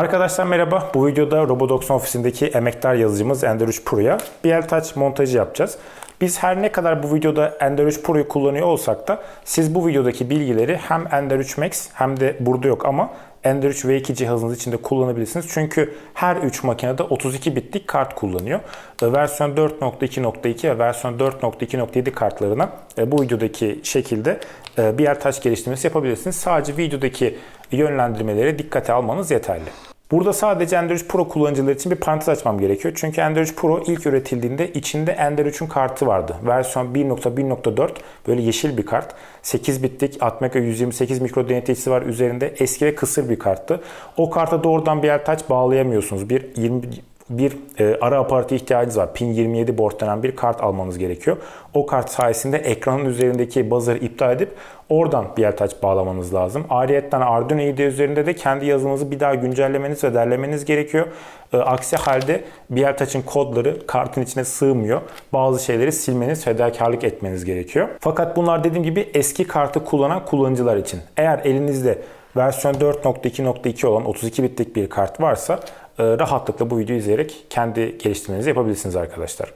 Arkadaşlar merhaba. Bu videoda Robodox'un ofisindeki emektar yazıcımız Ender 3 Pro'ya bir el touch montajı yapacağız. Biz her ne kadar bu videoda Ender 3 Pro'yu kullanıyor olsak da siz bu videodaki bilgileri hem Ender 3 Max hem de burada yok ama Ender 3 V2 cihazınız içinde kullanabilirsiniz. Çünkü her 3 makinede 32 bitlik kart kullanıyor. E, Versiyon 4.2.2 ve versiyon 4.2.7 kartlarına e, bu videodaki şekilde e, bir yer taş geliştirmesi yapabilirsiniz. Sadece videodaki yönlendirmeleri dikkate almanız yeterli. Burada sadece Ender 3 Pro kullanıcılar için bir parantez açmam gerekiyor. Çünkü Ender 3 Pro ilk üretildiğinde içinde Ender 3'ün kartı vardı. Versiyon 1.1.4 böyle yeşil bir kart. 8 bitlik Atmega 128 mikro deneticisi var üzerinde. Eski ve kısır bir karttı. O karta doğrudan bir AirTouch bağlayamıyorsunuz. Bir 20 bir e, ara aparatı ihtiyacınız var. Pin 27 board denen bir kart almanız gerekiyor. O kart sayesinde ekranın üzerindeki buzzer'ı iptal edip oradan bir AirTouch bağlamanız lazım. Ayrıyeten Arduino IDE üzerinde de kendi yazılımınızı bir daha güncellemeniz ve derlemeniz gerekiyor. E, aksi halde bir AirTouch'ın kodları kartın içine sığmıyor. Bazı şeyleri silmeniz, fedakarlık etmeniz gerekiyor. Fakat bunlar dediğim gibi eski kartı kullanan kullanıcılar için. Eğer elinizde versiyon 4.2.2 olan 32 bitlik bir kart varsa rahatlıkla bu videoyu izleyerek kendi geliştirmenizi yapabilirsiniz arkadaşlar.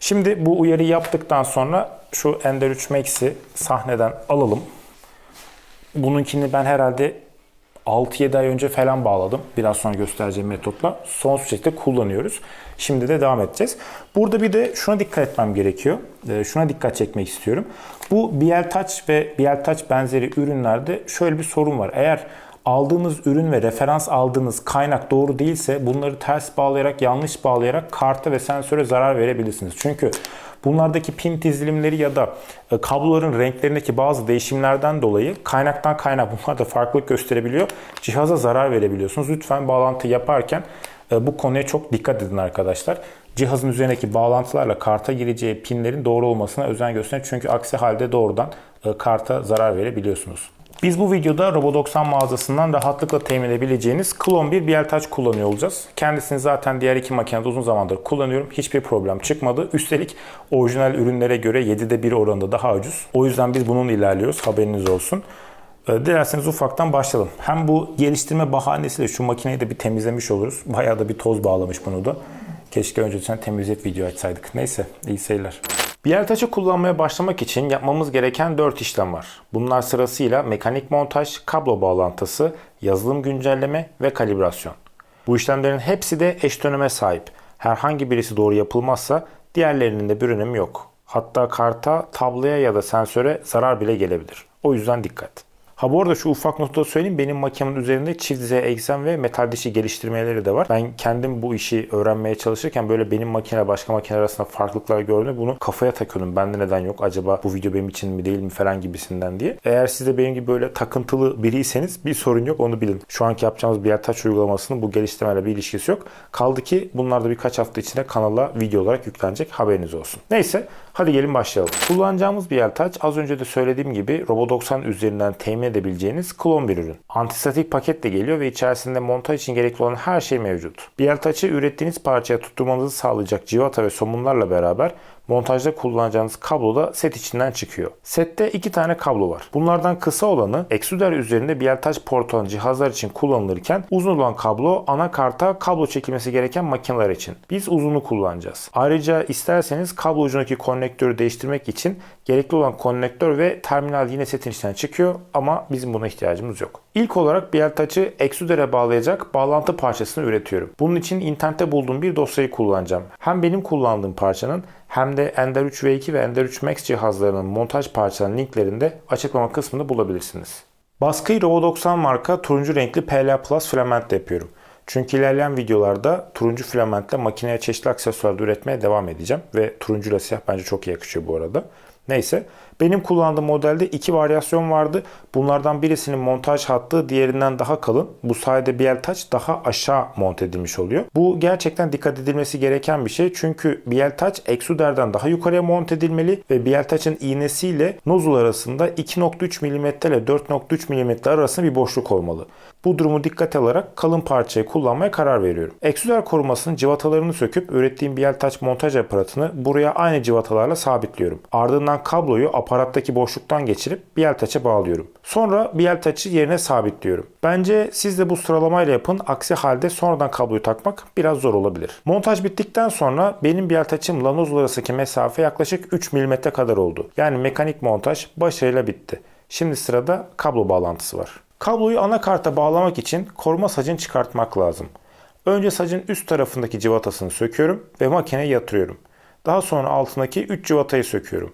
Şimdi bu uyarıyı yaptıktan sonra şu Ender 3 Max'i sahneden alalım. Bununkini ben herhalde 6-7 ay önce falan bağladım. Biraz sonra göstereceğim metotla. Son şekilde kullanıyoruz. Şimdi de devam edeceğiz. Burada bir de şuna dikkat etmem gerekiyor. Ee, şuna dikkat çekmek istiyorum. Bu BL Touch ve BL Touch benzeri ürünlerde şöyle bir sorun var. Eğer aldığınız ürün ve referans aldığınız kaynak doğru değilse bunları ters bağlayarak, yanlış bağlayarak karta ve sensöre zarar verebilirsiniz. Çünkü bunlardaki pin dizilimleri ya da e, kabloların renklerindeki bazı değişimlerden dolayı kaynaktan kaynak bunlar da farklılık gösterebiliyor. Cihaza zarar verebiliyorsunuz. Lütfen bağlantı yaparken e, bu konuya çok dikkat edin arkadaşlar. Cihazın üzerindeki bağlantılarla karta gireceği pinlerin doğru olmasına özen gösterin. Çünkü aksi halde doğrudan e, karta zarar verebiliyorsunuz. Biz bu videoda Robo90 mağazasından rahatlıkla temin edebileceğiniz Klon 1 BL Touch kullanıyor olacağız. Kendisini zaten diğer iki makinede uzun zamandır kullanıyorum. Hiçbir problem çıkmadı. Üstelik orijinal ürünlere göre 7'de 1 oranında daha ucuz. O yüzden biz bunun ilerliyoruz. Haberiniz olsun. Ee, Dilerseniz ufaktan başlayalım. Hem bu geliştirme bahanesiyle şu makineyi de bir temizlemiş oluruz. Bayağı da bir toz bağlamış bunu da. Keşke önceden temizlet video açsaydık. Neyse iyi seyirler. Bir taşı kullanmaya başlamak için yapmamız gereken 4 işlem var. Bunlar sırasıyla mekanik montaj, kablo bağlantısı, yazılım güncelleme ve kalibrasyon. Bu işlemlerin hepsi de eş döneme sahip. Herhangi birisi doğru yapılmazsa diğerlerinin de bir önemi yok. Hatta karta, tabloya ya da sensöre zarar bile gelebilir. O yüzden dikkat. Ha bu arada şu ufak notu da söyleyeyim. Benim makinemin üzerinde çift Z eksen ve metal dişi geliştirmeleri de var. Ben kendim bu işi öğrenmeye çalışırken böyle benim makine başka makine arasında farklılıklar gördüm. Bunu kafaya takıyordum. Bende neden yok? Acaba bu video benim için mi değil mi falan gibisinden diye. Eğer siz de benim gibi böyle takıntılı biriyseniz bir sorun yok onu bilin. Şu anki yapacağımız bir taç uygulamasının bu geliştirmeyle bir ilişkisi yok. Kaldı ki bunlar da birkaç hafta içinde kanala video olarak yüklenecek haberiniz olsun. Neyse hadi gelin başlayalım. Kullanacağımız bir yer taç az önce de söylediğim gibi Robo90 üzerinden temin edebileceğiniz klon bir ürün. Antistatik paketle geliyor ve içerisinde montaj için gerekli olan her şey mevcut. Bir yer taçı ürettiğiniz parçaya tutturmanızı sağlayacak civata ve somunlarla beraber montajda kullanacağınız kablo da set içinden çıkıyor. Sette iki tane kablo var. Bunlardan kısa olanı Extruder üzerinde portu olan cihazlar için kullanılırken uzun olan kablo anakarta kablo çekilmesi gereken makineler için. Biz uzunu kullanacağız. Ayrıca isterseniz kablo ucundaki konnektörü değiştirmek için gerekli olan konnektör ve terminal yine setin içinden çıkıyor ama bizim buna ihtiyacımız yok. İlk olarak bir taçı Extruder'e bağlayacak bağlantı parçasını üretiyorum. Bunun için internette bulduğum bir dosyayı kullanacağım. Hem benim kullandığım parçanın hem de Ender 3 V2 ve Ender 3 Max cihazlarının montaj parçalarının linklerini de açıklama kısmında bulabilirsiniz. Baskıyı Robo90 marka turuncu renkli PLA Plus filament yapıyorum. Çünkü ilerleyen videolarda turuncu filamentle makineye çeşitli aksesuarlar üretmeye devam edeceğim. Ve turuncuyla siyah bence çok yakışıyor bu arada. Neyse benim kullandığım modelde iki varyasyon vardı. Bunlardan birisinin montaj hattı diğerinden daha kalın. Bu sayede BL Touch daha aşağı monte edilmiş oluyor. Bu gerçekten dikkat edilmesi gereken bir şey. Çünkü BL Touch Extruder'den daha yukarıya monte edilmeli ve BL Touch'ın iğnesiyle nozul arasında 2.3 mm ile 4.3 mm arasında bir boşluk olmalı. Bu durumu dikkate alarak kalın parçayı kullanmaya karar veriyorum. Extruder korumasının civatalarını söküp ürettiğim BL Touch montaj aparatını buraya aynı civatalarla sabitliyorum. Ardından kabloyu aparattaki boşluktan geçirip Bieltaç'a bağlıyorum. Sonra Bieltaç'ı yerine sabitliyorum. Bence siz de bu sıralamayla yapın. Aksi halde sonradan kabloyu takmak biraz zor olabilir. Montaj bittikten sonra benim Bieltaç'ımla nozul arasındaki mesafe yaklaşık 3 mm kadar oldu. Yani mekanik montaj başarıyla bitti. Şimdi sırada kablo bağlantısı var. Kabloyu anakarta bağlamak için koruma sacını çıkartmak lazım. Önce sacın üst tarafındaki cıvatasını söküyorum ve makineye yatırıyorum. Daha sonra altındaki 3 cıvatayı söküyorum.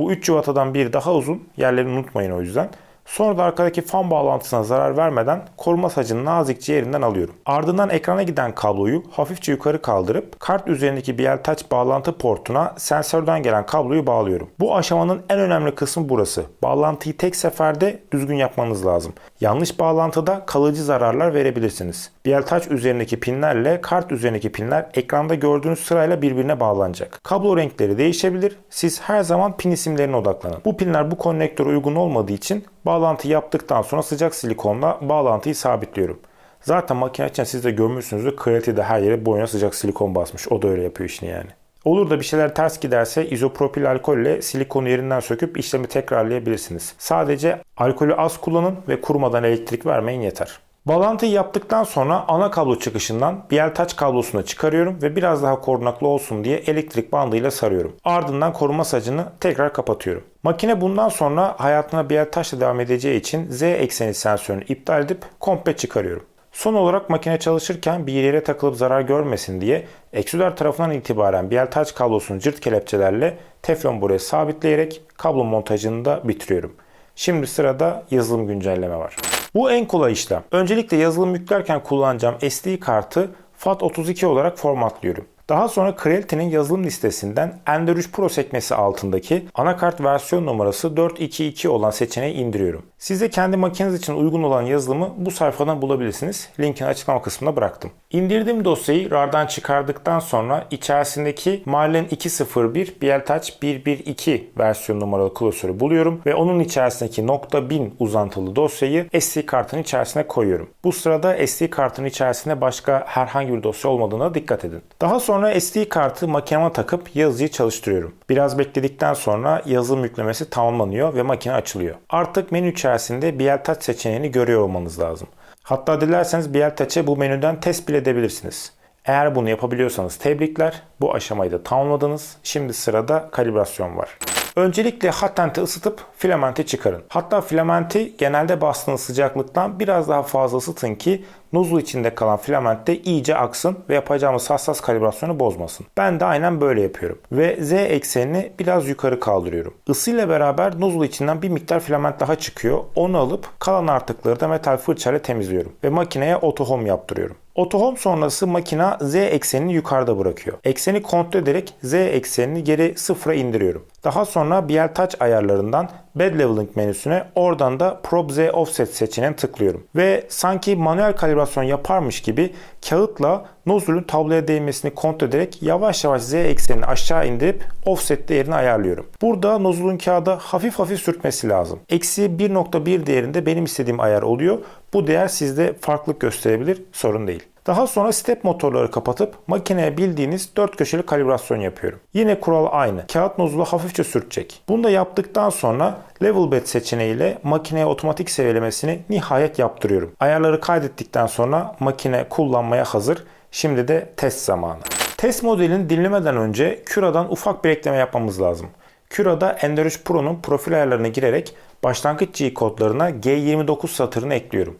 Bu 3 cıvatadan biri daha uzun, yerlerini unutmayın o yüzden. Sonra da arkadaki fan bağlantısına zarar vermeden koruma sacını nazikçe yerinden alıyorum. Ardından ekrana giden kabloyu hafifçe yukarı kaldırıp kart üzerindeki BL-Touch bağlantı portuna sensörden gelen kabloyu bağlıyorum. Bu aşamanın en önemli kısmı burası. Bağlantıyı tek seferde düzgün yapmanız lazım. Yanlış bağlantıda kalıcı zararlar verebilirsiniz. BL-Touch üzerindeki pinlerle kart üzerindeki pinler ekranda gördüğünüz sırayla birbirine bağlanacak. Kablo renkleri değişebilir. Siz her zaman pin isimlerine odaklanın. Bu pinler bu konnektöre uygun olmadığı için bağlantı yaptıktan sonra sıcak silikonla bağlantıyı sabitliyorum. Zaten makine için siz de görmüşsünüzdür. Creality de her yere boyuna sıcak silikon basmış. O da öyle yapıyor işini yani. Olur da bir şeyler ters giderse izopropil alkol ile silikonu yerinden söküp işlemi tekrarlayabilirsiniz. Sadece alkolü az kullanın ve kurumadan elektrik vermeyin yeter. Bağlantıyı yaptıktan sonra ana kablo çıkışından BL-Touch kablosunu çıkarıyorum ve biraz daha korunaklı olsun diye elektrik bandıyla sarıyorum. Ardından koruma sacını tekrar kapatıyorum. Makine bundan sonra hayatına BL-Touch ile devam edeceği için Z ekseni sensörünü iptal edip komple çıkarıyorum. Son olarak makine çalışırken bir yere takılıp zarar görmesin diye eksüder tarafından itibaren BL-Touch kablosunu cırt kelepçelerle teflon buraya sabitleyerek kablo montajını da bitiriyorum. Şimdi sırada yazılım güncelleme var. Bu en kolay işlem. Öncelikle yazılım yüklerken kullanacağım SD kartı FAT32 olarak formatlıyorum. Daha sonra Creality'nin yazılım listesinden Ender 3 Pro sekmesi altındaki anakart versiyon numarası 422 olan seçeneği indiriyorum. Siz de kendi makineniz için uygun olan yazılımı bu sayfadan bulabilirsiniz. Linkini açıklama kısmına bıraktım. İndirdiğim dosyayı RAR'dan çıkardıktan sonra içerisindeki Marlin 201 BLTouch 112 versiyon numaralı klasörü buluyorum ve onun içerisindeki .bin uzantılı dosyayı SD kartın içerisine koyuyorum. Bu sırada SD kartın içerisinde başka herhangi bir dosya olmadığına dikkat edin. Daha sonra SD kartı makineme takıp yazıcıyı çalıştırıyorum. Biraz bekledikten sonra yazılım yüklemesi tamamlanıyor ve makine açılıyor. Artık menü içerisinde BLTouch seçeneğini görüyor olmanız lazım. Hatta dilerseniz BLTouch'ı bu menüden test bile edebilirsiniz. Eğer bunu yapabiliyorsanız tebrikler. Bu aşamayı da tamamladınız. Şimdi sırada kalibrasyon var. Öncelikle hatenti ısıtıp filamenti çıkarın. Hatta filamenti genelde bastığınız sıcaklıktan biraz daha fazla ısıtın ki nozul içinde kalan filament de iyice aksın ve yapacağımız hassas kalibrasyonu bozmasın. Ben de aynen böyle yapıyorum. Ve Z eksenini biraz yukarı kaldırıyorum. Isıyla beraber nozul içinden bir miktar filament daha çıkıyor. Onu alıp kalan artıkları da metal fırçayla temizliyorum. Ve makineye auto home yaptırıyorum. Auto home sonrası makina Z eksenini yukarıda bırakıyor. Ekseni kontrol ederek Z eksenini geri sıfıra indiriyorum. Daha sonra BL Touch ayarlarından Bed Leveling menüsüne oradan da Probe Z Offset seçeneğine tıklıyorum. Ve sanki manuel kalibrasyon yaparmış gibi kağıtla nozulün tabloya değmesini kontrol ederek yavaş yavaş Z eksenini aşağı indirip offset değerini ayarlıyorum. Burada nozulun kağıda hafif hafif sürtmesi lazım. Eksi 1.1 değerinde benim istediğim ayar oluyor. Bu değer sizde farklılık gösterebilir, sorun değil. Daha sonra step motorları kapatıp makineye bildiğiniz 4 köşeli kalibrasyon yapıyorum. Yine kural aynı. Kağıt nozulu hafifçe sürtecek. Bunu da yaptıktan sonra Level Bed seçeneğiyle makineye otomatik seviyelemesini nihayet yaptırıyorum. Ayarları kaydettikten sonra makine kullanmaya hazır. Şimdi de test zamanı. Test modelini dinlemeden önce Cura'dan ufak bir ekleme yapmamız lazım. Cura'da Ender 3 Pro'nun profil ayarlarına girerek başlangıç G kodlarına G29 satırını ekliyorum.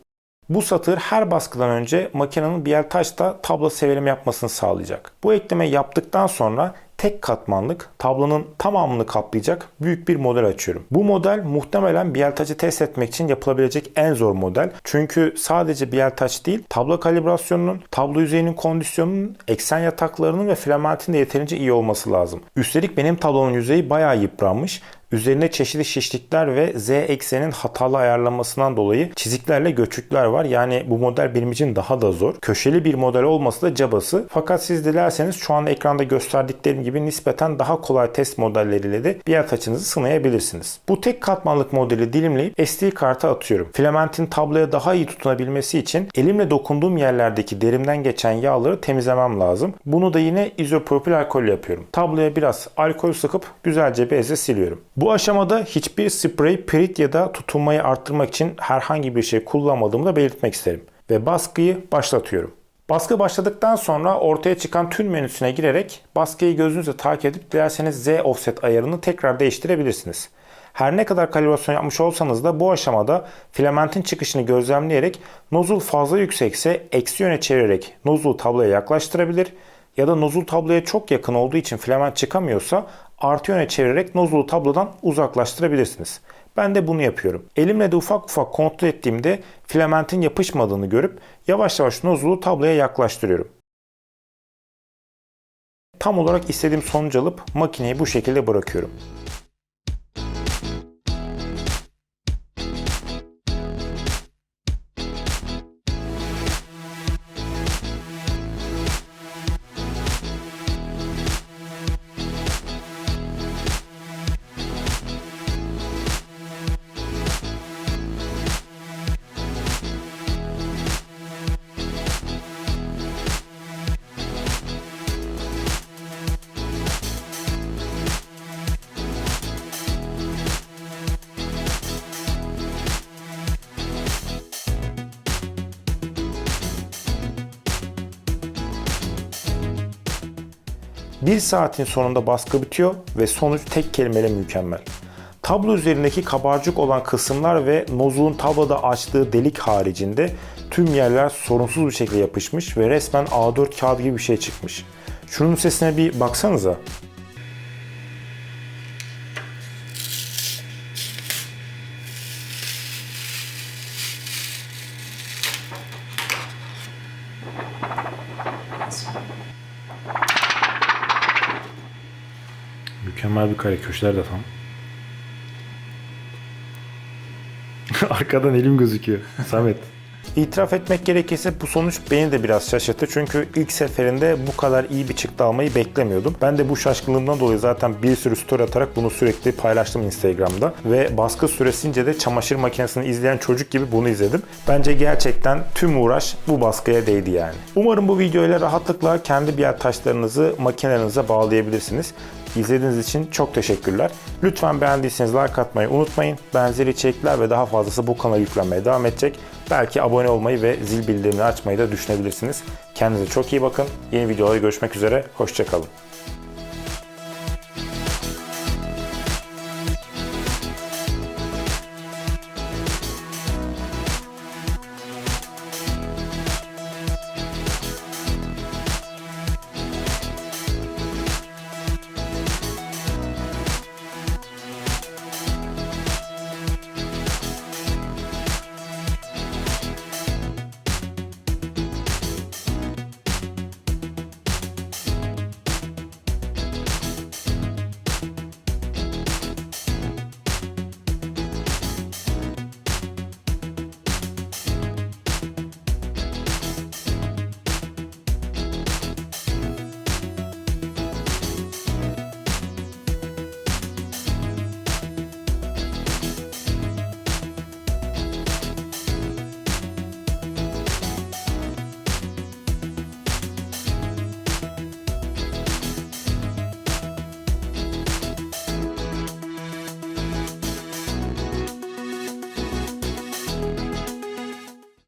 Bu satır her baskıdan önce makinenin Touch'ta tablo seviyelim yapmasını sağlayacak. Bu ekleme yaptıktan sonra tek katmanlık tablonun tamamını kaplayacak büyük bir model açıyorum. Bu model muhtemelen Touch'ı test etmek için yapılabilecek en zor model. Çünkü sadece Touch değil tablo kalibrasyonunun, tablo yüzeyinin kondisyonunun, eksen yataklarının ve filamentin de yeterince iyi olması lazım. Üstelik benim tablonun yüzeyi bayağı yıpranmış Üzerinde çeşitli şişlikler ve Z eksenin hatalı ayarlanmasından dolayı çiziklerle göçükler var. Yani bu model benim için daha da zor. Köşeli bir model olması da cabası. Fakat siz dilerseniz şu an ekranda gösterdiklerim gibi nispeten daha kolay test modelleriyle de bir açınızı sınayabilirsiniz. Bu tek katmanlık modeli dilimleyip SD karta atıyorum. Filamentin tabloya daha iyi tutunabilmesi için elimle dokunduğum yerlerdeki derimden geçen yağları temizlemem lazım. Bunu da yine izopropil alkol yapıyorum. Tabloya biraz alkol sıkıp güzelce bezle siliyorum. Bu aşamada hiçbir sprey, pirit ya da tutunmayı arttırmak için herhangi bir şey kullanmadığımı da belirtmek isterim. Ve baskıyı başlatıyorum. Baskı başladıktan sonra ortaya çıkan tüm menüsüne girerek baskıyı gözünüzle takip edip dilerseniz Z offset ayarını tekrar değiştirebilirsiniz. Her ne kadar kalibrasyon yapmış olsanız da bu aşamada filamentin çıkışını gözlemleyerek nozul fazla yüksekse eksi yöne çevirerek nozulu tabloya yaklaştırabilir ya da nozul tabloya çok yakın olduğu için filament çıkamıyorsa artı yöne çevirerek nozulu tablodan uzaklaştırabilirsiniz. Ben de bunu yapıyorum. Elimle de ufak ufak kontrol ettiğimde filamentin yapışmadığını görüp yavaş yavaş nozulu tabloya yaklaştırıyorum. Tam olarak istediğim sonucu alıp makineyi bu şekilde bırakıyorum. Bir saatin sonunda baskı bitiyor ve sonuç tek kelimeyle mükemmel. Tablo üzerindeki kabarcık olan kısımlar ve nozulun tabloda açtığı delik haricinde tüm yerler sorunsuz bir şekilde yapışmış ve resmen A4 kağıdı gibi bir şey çıkmış. Şunun sesine bir baksanıza. Mükemmel bir kare köşeler de tam. Arkadan elim gözüküyor. Samet. İtiraf etmek gerekirse bu sonuç beni de biraz şaşırttı. Çünkü ilk seferinde bu kadar iyi bir çıktı almayı beklemiyordum. Ben de bu şaşkınlığımdan dolayı zaten bir sürü story atarak bunu sürekli paylaştım Instagram'da. Ve baskı süresince de çamaşır makinesini izleyen çocuk gibi bunu izledim. Bence gerçekten tüm uğraş bu baskıya değdi yani. Umarım bu videoyla rahatlıkla kendi biyer taşlarınızı makinelerinize bağlayabilirsiniz. İzlediğiniz için çok teşekkürler. Lütfen beğendiyseniz like atmayı unutmayın. Benzeri içerikler ve daha fazlası bu kanala yüklenmeye devam edecek. Belki abone olmayı ve zil bildirimini açmayı da düşünebilirsiniz. Kendinize çok iyi bakın. Yeni videolarda görüşmek üzere. Hoşçakalın.